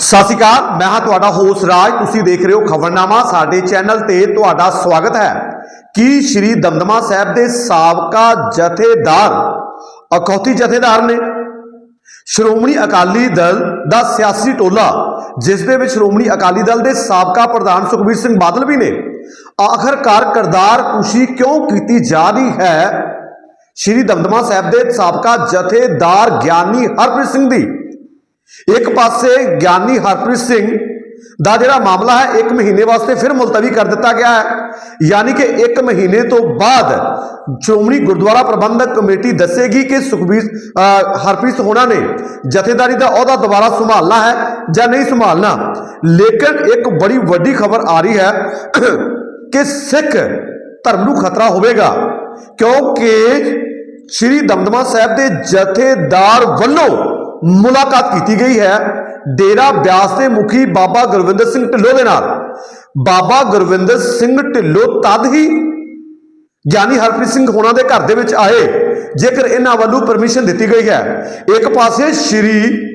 ਸਤਿ ਸ਼੍ਰੀ ਅਕਾਲ, ਮੈਂ ਹਾਂ ਤੁਹਾਡਾ ਹੋਸ਼ ਰਾਜ। ਤੁਸੀਂ ਦੇਖ ਰਹੇ ਹੋ ਖਬਰਨਾਮਾ। ਸਾਡੇ ਚੈਨਲ ਤੇ ਤੁਹਾਡਾ ਸਵਾਗਤ ਹੈ। ਕੀ ਸ਼੍ਰੀ ਦਮਦਮਾ ਸਾਹਿਬ ਦੇ ਸਾਬਕਾ ਜਥੇਦਾਰ, ਅਖੌਤੀ ਜਥੇਦਾਰ ਨੇ? ਸ਼੍ਰੋਮਣੀ ਅਕਾਲੀ ਦਲ ਦਾ ਸਿਆਸੀ ਟੋਲਾ, ਜਿਸ ਦੇ ਵਿੱਚ ਸ਼੍ਰੋਮਣੀ ਅਕਾਲੀ ਦਲ ਦੇ ਸਾਬਕਾ ਪ੍ਰਧਾਨ ਸੁਖਬੀਰ ਸਿੰਘ ਬਾਦਲ ਵੀ ਨੇ। ਆਖਰਕਾਰ ਕਰਦਾਰ ਕੁਸ਼ੀ ਕਿਉਂ ਕੀਤੀ ਜਾ ਰਹੀ ਹੈ? ਸ਼੍ਰੀ ਦਮਦਮਾ ਸਾਹਿਬ ਦੇ ਸਾਬਕਾ ਜਥੇਦਾਰ ਗਿਆਨੀ ਹਰਪ੍ਰੀਤ ਸਿੰਘ ਦੀ ਇੱਕ ਪਾਸੇ ਗਿਆਨੀ ਹਰਪ੍ਰੀਤ ਸਿੰਘ ਦਾ ਜਿਹੜਾ ਮਾਮਲਾ ਹੈ ਇੱਕ ਮਹੀਨੇ ਵਾਸਤੇ ਫਿਰ ਮੁਲਤਵੀ ਕਰ ਦਿੱਤਾ ਗਿਆ ਹੈ। ਯਾਨੀ ਕਿ ਇੱਕ ਮਹੀਨੇ ਤੋਂ ਬਾਅਦ ਸ਼੍ਰੋਮਣੀ ਗੁਰਦੁਆਰਾ ਪ੍ਰਬੰਧਕ ਕਮੇਟੀ ਦੱਸੇਗੀ ਕਿ ਸੁਖਬੀਰ ਅ, ਹਰਪ੍ਰੀਤ ਹੋਣਾ ਨੇ ਜਥੇਦਾਰੀ ਦਾ ਅਹੁਦਾ ਦੁਬਾਰਾ ਸੰਭਾਲਣਾ ਹੈ ਜਾਂ ਨਹੀਂ ਸੰਭਾਲਣਾ। ਲੇਕਿਨ ਇੱਕ ਬੜੀ ਵੱਡੀ ਖਬਰ ਆ ਰਹੀ ਹੈ ਕਿ ਸਿੱਖ ਧਰਮ ਨੂੰ ਖਤਰਾ ਹੋਵੇਗਾ ਕਿਉਂਕਿ ਸ਼੍ਰੀ ਦਮਦਮਾ ਸਾਹਿਬ ਦੇ ਜਥੇਦਾਰ ਵੱਲੋਂ ਮੁਲਾਕਾਤ ਕੀਤੀ ਗਈ ਹੈ। ਡੇਰਾ ਬਿਆਸ ਦੇ ਮੁਖੀ ਬਾਬਾ ਗੁਰਵਿੰਦਰ ਸਿੰਘ ਢਿੱਲੋਂ ਦੇ ਨਾਲ। ਬਾਬਾ ਗੁਰਵਿੰਦਰ ਸਿੰਘ ਢਿੱਲੋਂ ਤਦ ਹੀ ਗਿਆਨੀ ਹਰਪ੍ਰੀਤ ਸਿੰਘ ਹੋਣਾ ਦੇ ਘਰ ਦੇ ਵਿੱਚ ਆਏ, ਜੇਕਰ ਇਹਨਾਂ ਵੱਲੋਂ ਪਰਮਿਸ਼ਨ ਦਿੱਤੀ ਗਈ ਹੈ। ਇੱਕ ਪਾਸੇ ਸ਼੍ਰੀ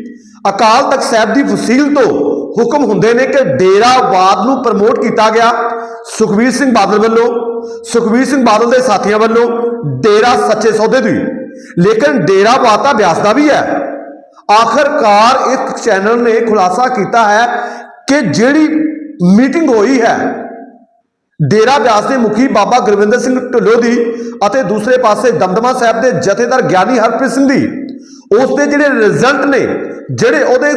ਅਕਾਲ ਤਖਤ ਸਾਹਿਬ ਦੀ ਵਸੀਲ ਤੋਂ ਹੁਕਮ ਹੁੰਦੇ ਨੇ ਕਿ ਡੇਰਾਵਾਦ ਨੂੰ ਪ੍ਰਮੋਟ ਕੀਤਾ ਗਿਆ ਸੁਖਵੀਰ ਸਿੰਘ ਬਾਦਲ ਵੱਲੋਂ। ਸੁਖਵੀਰ ਸਿੰਘ ਬਾਦਲ ਦੇ ਸਾਥੀਆਂ ਵੱਲੋਂ ਡੇਰਾ ਸੱਚੇ ਸੌਦੇ ਦੀ। ਲੇਕਿਨ ਡੇਰਾਵਾਦ ਤਾਂ ਬਿਆਸ ਦਾ ਵੀ ਹੈ। ਆਖਰਕਾਰ ਇੱਕ ਚੈਨਲ ਨੇ ਖੁਲਾਸਾ ਕੀਤਾ ਹੈ ਕਿ ਜਿਹੜੀ ਮੀਟਿੰਗ ਹੋਈ ਹੈ, ਡੇਰਾ ਬਿਆਸ ਦੇ ਮੁਖੀ ਬਾਬਾ ਗੁਰਵਿੰਦਰ ਸਿੰਘ ਢਿੱਲੋਂ ਦੀ ਅਤੇ ਦੂਸਰੇ ਪਾਸੇ ਦਮਦਮਾ ਸਾਹਿਬ ਦੇ ਜਥੇਦਾਰ ਗਿਆਨੀ ਹਰਪ੍ਰੀਤ ਸਿੰਘ ਦੀ, ਉਸ ਦੇ ਜਿਹੜੇ ਰਿਜ਼ਲਟ ਨੇ, ਜਿਹੜੇ ਉਹਦੇ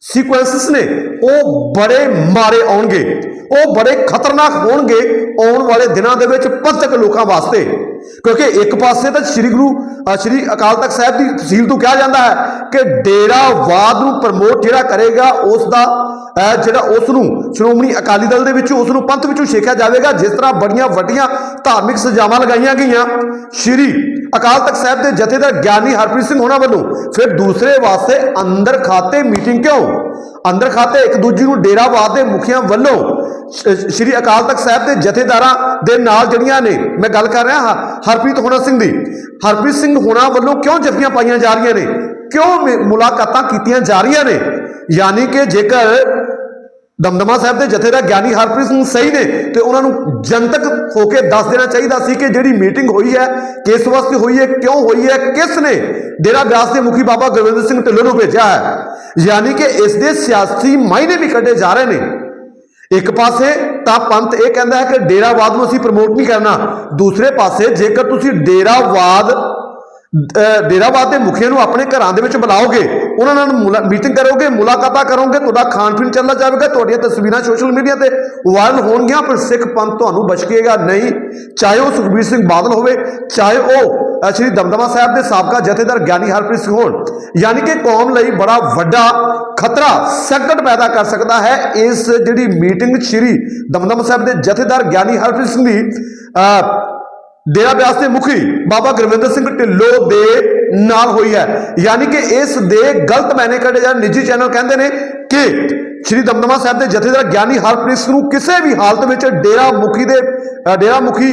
ਸੀਕੁਐਂਸਸ ਨੇ। ਉਹ ਬੜੇ ਮਾਰੇ ਆਉਣਗੇ। ਉਹ ਬੜੇ ਖਤਰਨਾਕ ਹੋਣਗੇ ਆਉਣ ਵਾਲੇ ਦਿਨਾਂ ਦੇ ਵਿੱਚ ਪੰਥਕ ਲੋਕਾਂ ਵਾਸਤੇ। ਕਿਉਂਕਿ ਇੱਕ ਪਾਸੇ ਤਾਂ ਸ੍ਰੀ ਗੁਰੂ ਸ੍ਰੀ ਅਕਾਲ ਤਖਤ ਸਾਹਿਬ ਦੀ ਤਹਿਸੀਲ ਤੋਂ ਕਿਹਾ ਜਾਂਦਾ ਹੈ ਕਿ ਡੇਰਾਵਾਦ ਨੂੰ ਪ੍ਰਮੋਟ ਜਿਹੜਾ ਕਰੇਗਾ, ਉਸ ਦਾ ਜਿਹੜਾ ਉਸ ਨੂੰ ਸ਼੍ਰੋਮਣੀ ਅਕਾਲੀ ਦਲ ਦੇ ਵਿੱਚੋਂ ਉਸ ਨੂੰ ਪੰਥ ਵਿੱਚੋਂ ਛੇਕਿਆ ਜਾਵੇਗਾ, ਜਿਸ ਤਰ੍ਹਾਂ ਬੜੀਆਂ ਵੱਡੀਆਂ ਧਾਰਮਿਕ ਸਜ਼ਾਵਾਂ ਲਗਾਈਆਂ ਗਈਆਂ। ਸ਼੍ਰੀ ਅਕਾਲ ਤਖਤ ਸਾਹਿਬ ਦੇ ਜਥੇਦਾਰ ਗਿਆਨੀ ਹਰਪ੍ਰੀਤ ਸਿੰਘ ਹੋਣਾ ਵੱਲੋਂ ਫਿਰ ਦੂਸਰੇ ਵਾਸਤੇ ਅੰਦਰ ਖਾਤੇ ਮੀਟਿੰਗ ਕਿਉਂ? ਅੰਦਰ ਖਾਤੇ ਇੱਕ ਦੂਜੇ ਨੂੰ ਡੇਰਾਵਾਦ ਦੇ ਮੁਖੀਆਂ ਵੱਲੋਂ ਸ਼੍ਰੀ ਅਕਾਲ ਤਖਤ ਸਾਹਿਬ ਦੇ ਜਥੇਦਾਰਾਂ ਦੇ ਨਾਲ ਜਿਹੜੀਆਂ ਨੇ। ਮੈਂ ਗੱਲ ਕਰ ਰਿਹਾ ਹਾਂ ਹਰਪ੍ਰੀਤ ਹੋਣਾ ਸਿੰਘ ਦੀ। ਹਰਪ੍ਰੀਤ ਸਿੰਘ ਹੋਣਾ ਵੱਲੋਂ ਕਿਉਂ ਜੱਫੀਆਂ ਪਾਈਆਂ ਜਾ ਰਹੀਆਂ ਨੇ? ਕਿਉਂ ਮਿ- ਮੁਲਾਕਾਤਾਂ ਕੀਤੀਆਂ ਜਾ ਰਹੀਆਂ ਨੇ? ਯਾਨੀ ਕਿ ਜੇਕਰ ਦਮਦਮਾ ਸਾਹਿਬ ਦੇ ਜਥੇਦਾਰ ਗਿਆਨੀ ਹਰਪ੍ਰੀਤ ਸਿੰਘ ਸਹੀ ਨੇ ਤੇ ਉਹਨਾਂ ਨੂੰ ਜਨਤਕ ਹੋ ਕੇ ਦੱਸ ਦੇਣਾ ਚਾਹੀਦਾ ਸੀ ਕਿ ਜਿਹੜੀ ਮੀਟਿੰਗ ਹੋਈ ਹੈ, ਕਿਸ ਵਾਸਤੇ ਹੋਈ ਹੈ, ਕਿਉਂ ਹੋਈ ਹੈ, ਕਿਸ ਨੇ ਡੇਰਾ ਬਿਆਸ ਦੇ ਮੁਖੀ ਬਾਬਾ ਗੁਰਵਿੰਦਰ ਸਿੰਘ ਢਿੱਲੋਂ ਨੂੰ ਭੇਜਿਆ ਹੈ। ਯਾਨੀ ਕਿ ਇਸ ਦੇ ਸਿਆਸੀ ਮਾਇਨੇ ਵੀ ਕੱਢੇ ਜਾ ਰਹੇ ਨੇ। ਇੱਕ ਪਾਸੇ ਤਾਂ ਪੰਥ ਇਹ ਕਹਿੰਦਾ ਹੈ ਕਿ ਡੇਰਾਵਾਦ ਨੂੰ ਅਸੀਂ ਪ੍ਰਮੋਟ ਨਹੀਂ ਕਰਨਾ। ਦੂਸਰੇ ਪਾਸੇ ਜੇਕਰ ਤੁਸੀਂ ਡੇਰਾਵਾਦ ਡੇਰਾਵਾਦ ਦੇ ਮੁਖੀਆਂ ਨੂੰ ਆਪਣੇ ਘਰਾਂ ਦੇ ਵਿੱਚ ਬੁਲਾਓਗੇ ਉਹਨਾਂ ਨਾਲ ਮੁਲਾ- ਮੀਟਿੰਗ ਕਰੋਗੇ, ਮੁਲਾਕਾਤਾਂ ਕਰੋਗੇ, ਤੁਹਾਡਾ ਖਾਣ ਪੀਣ ਚੱਲਦਾ ਜਾਵੇਗਾ, ਤੁਹਾਡੀਆਂ ਤਸਵੀਰਾਂ ਸੋਸ਼ਲ ਮੀਡੀਆ ਤੇ ਵਾਇਰਲ ਹੋਣਗੀਆਂ ਪਰ ਸਿੱਖ ਪੰਥ ਤੁਹਾਨੂੰ ਬਚਕੇਗਾ ਨਹੀਂ, ਚਾਹੇ ਉਹ ਸੁਖਬੀਰ ਸਿੰਘ ਬਾਦਲ ਹੋਵੇ, ਚਾਹੇ ਉਹ ਸ਼੍ਰੀ ਦਮਦਮਾ ਸਾਹਿਬ ਦੇ ਸਾਬਕਾ ਜਥੇਦਾਰ ਗਿਆਨੀ ਹਰਪ੍ਰੀਤ ਸਿੰਘ ਹੋਣ, ਯਾਨੀ ਕਿ ਕੌਮ ਲਈ ਬੜਾ ਵੱਡਾ ਖਤਰਾ, ਸੰਕਟ ਪੈਦਾ ਕਰ ਸਕਦਾ ਹੈ, ਇਸ ਜਿਹੜੀ ਮੀਟਿੰਗ ਸ਼੍ਰੀ ਦਮਦਮਾ ਸਾਹਿਬ ਦੇ ਜਥੇਦਾਰ ਗਿਆਨੀ ਹਰਪ੍ਰੀਤ ਸਿੰਘ ਦੀ ਡੇਰਾ ਬਿਆਸ ਦੇ ਮੁਖੀ ਬਾਬਾ ਗੁਰਵਿੰਦਰ ਸਿੰਘ ਢਿੱਲੋਂ ਦੇ ਨਾਲ ਹੋਈ ਹੈ। ਯਾਨੀ ਕਿ ਇਸ ਦੇ ਗਲਤ ਮੈਨੇ ਕੱਢੇ ਜਾਂ ਨਿੱਜੀ ਚੈਨਲ ਕਹਿੰਦੇ ਨੇ ਕਿ ਸ਼੍ਰੀ ਦਮਦਮਾ ਸਾਹਿਬ ਦੇ ਜਥੇਦਾਰ ਗਿਆਨੀ ਹਰਪ੍ਰੀਤ ਸਿੰਘ ਨੂੰ ਕਿਸੇ ਵੀ ਹਾਲਤ ਵਿੱਚ ਡੇਰਾ ਮੁਖੀ ਦੇ ਡੇਰਾ ਮੁਖੀ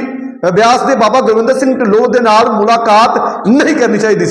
ਬਿਆਸ ਦੇ ਬਾਬਾ ਗੁਰਵਿੰਦਰ ਸਿੰਘ ਢਿੱਲੋਂ ਦੇ ਨਾਲ ਮੁਲਾਕਾਤ ਨਹੀਂ ਕਰਨੀ ਚਾਹੀਦੀ ਸੀ।